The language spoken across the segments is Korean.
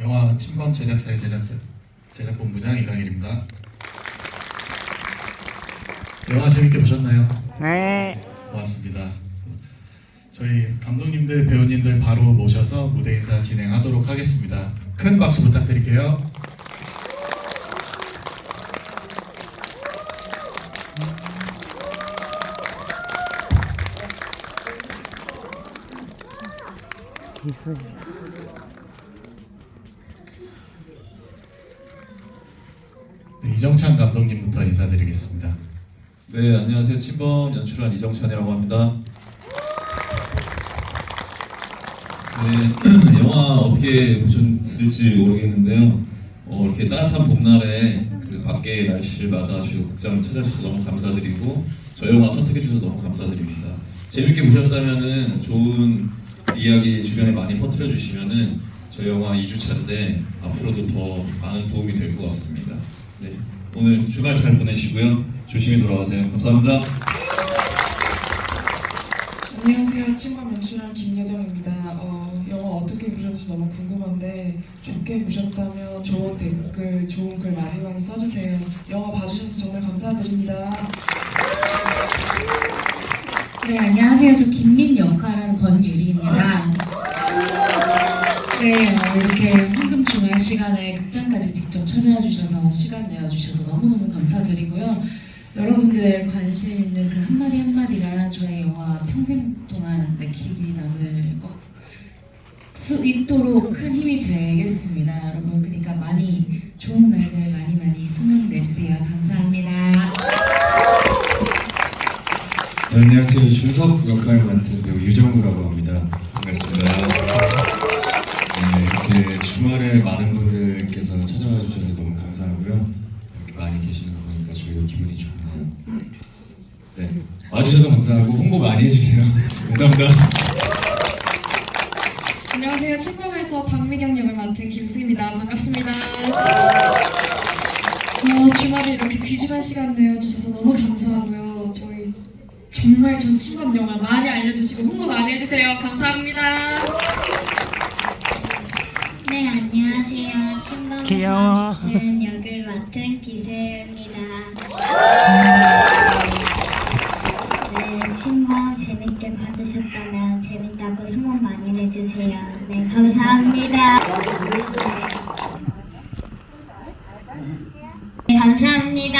영화 침범 제작사의 제작 제작본부장 이강일입니다. 영화 재밌게 보셨나요? 네. 고맙습니다. 저희 감독님들, 배우님들 바로 모셔서 무대 인사 진행하도록 하겠습니다. 큰 박수 부탁드릴게요. 기술. 이정찬 감독님부터 인사드리겠습니다. 네, 안녕하세요. 침범 연출한 이정찬이라고 합니다. 네, 영화 어떻게 보셨을지 모르겠는데요. 어, 이렇게 따뜻한 봄날에 그 밖에 날씨를 맞아주시고 극장을 찾아주셔서 너무 감사드리고 저희 영화 선택해 주셔서 너무 감사드립니다. 재밌게 보셨다면은 좋은 이야기 주변에 많이 퍼뜨려 주시면은 저희 영화 2주차인데 앞으로도 더 많은 도움이 될 것 같습니다. 네, 오늘 주말 잘 보내시고요. 조심히 돌아가세요. 감사합니다. 안녕하세요. 친구 연출한 김여정입니다. 어, 영화 어떻게 보셨는지 너무 궁금한데 좋게 보셨다면 좋은 댓글, 좋은 글 많이 많이 써주세요. 영화 봐주셔서 정말 감사드립니다. 네, 안녕하세요. 저 김민 역할하는 권유리입니다. 네, 어, 이렇게 시간에 극장까지 직접 찾아와 주셔서 시간 내어 주셔서 너무너무 감사드리고요. 여러분들의 관심 있는 그 한마디 한마디가 저의 영화 평생 동안 네, 길이 남을 것수 있도록 큰 힘이 되겠습니다. 여러분, 그러니까 많이 좋은 말들 많이 많이 소문 내주세요. 감사합니다. 네, 안녕하세요. 준석 역할을 맡은 배우 유정우라고 합니다. 반갑습니다. 주말에 많은 분들께서 찾아와 주셔서 너무 감사하고요. 이렇게 많이 계시는 거 보니까 저희도 기분이 좋네요. 네, 와주셔서 감사하고 홍보 많이 해주세요. 감사합니다. 안녕하세요. 친구에서 박미경 역을 맡은 김수입니다. 반갑습니다. 어, 주말에 이렇게 귀중한 시간 내어주셔서 너무 감사하고요. 저희 정말 전 친구업 영화 많이 알려주시고 홍보 많이 해주세요. 감사합니다. 네, 안녕하세요. 친구 귀여워. 같은 역을 맡은 기세입니다. 네, 친구 재밌게 봐주셨다면 재밌다고 소문 많이 내주세요. 네, 감사합니다. 네, 감사합니다.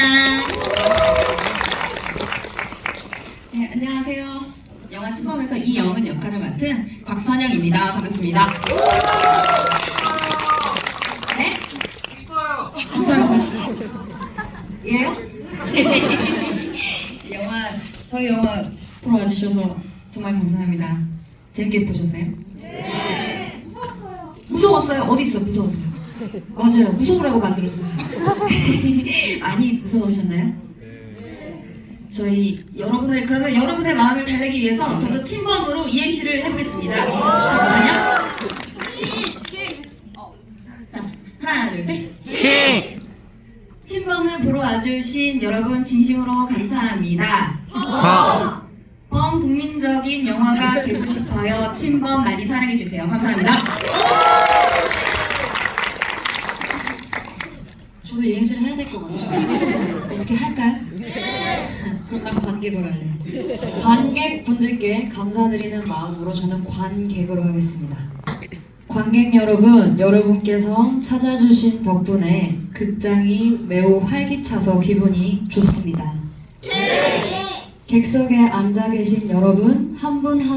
네, 안녕하세요. 영화 침범에서 이영은 역할을 맡은 곽선영입니다. 반갑습니다. 네? 감사합니다. 예요? 영화 저희 영화 보러 와주셔서 정말 감사합니다. 재밌게 보셨어요? 네. 무서웠어요. 어디 있어? 무서웠어요. 맞아요. 무서우라고 만들었어요. 많이 무서우셨나요? 저희 여러분의 그러면 여러분의 마음을 달래기 위해서 저도 침범으로 이행시를 해보겠습니다. 잠깐만요. 어. 자 하나 둘 셋. 시. 침범을 보러 와주신 여러분 진심으로 감사합니다. 거. 범 국민적인 영화가 되고 싶어요. 침범 많이 사랑해주세요. 감사합니다. 저도 이행시를 해야 될 것 같아요. 어떻게 할까요? 그럼 난 관객으로 할래. 관객분들께 감사드리는 마음으로 저는 관객으로 하겠습니다. 관객 여러분, 여러분께서 찾아주신 덕분에 극장이 매우 활기차서 기분이 좋습니다. 객석에 앉아 계신 여러분, 한분한